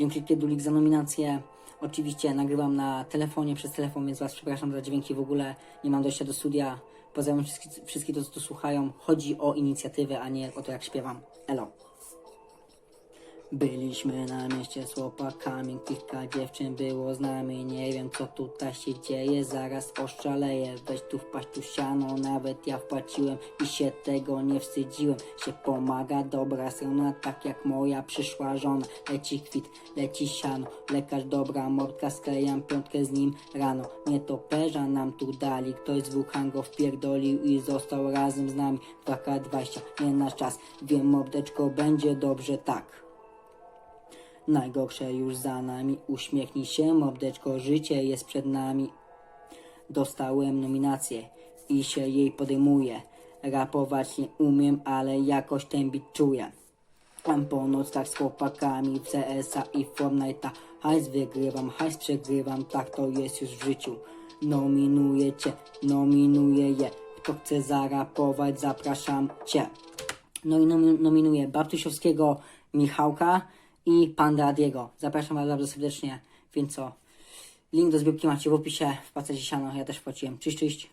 Dzięki Kiedulik za nominację. Oczywiście nagrywam na telefonie, przez telefon, więc Was przepraszam za dźwięki w ogóle. Nie mam dojścia do studia. Pozdrawiam wszystkich, wszystkich to, co tu słuchają. Chodzi o inicjatywę, a nie o to, jak śpiewam. Elo. Byliśmy na mieście z chłopakami, kilka dziewczyn było z nami. Nie wiem co tutaj się dzieje, zaraz oszaleję Weź tu wpaść tu siano, nawet ja wpłaciłem I się tego nie wstydziłem. Się pomaga dobra strona, tak jak moja przyszła żona. Leci kwit, leci siano, lekarz dobra mordka Sklejam piątkę z nim rano. Nie to perza nam tu dali, ktoś z Wuhan go wpierdolił I został razem z nami. 2K20, nie nasz czas. Wiem mordeczko, będzie dobrze tak Najgorsze już za nami, uśmiechnij się, mordeczko, życie jest przed nami. Dostałem nominację i się jej podejmuję. Rapować nie umiem, ale jakoś ten bit czuję. Mam po nocach z chłopakami w CS-a i Fortnite'a. Hajs wygrywam, hajs przegrywam, tak to jest już w życiu. Nominuję cię, nominuję je. Kto chce zarapować, zapraszam cię. No i nomi- nominuję Bartusiowskiego, Michałka i Panda Adiego. Zapraszam Was bardzo serdecznie, więc co? Link do zbiórki macie w opisie, w pacecie siano, ja też wpłaciłem. Cześć, cześć.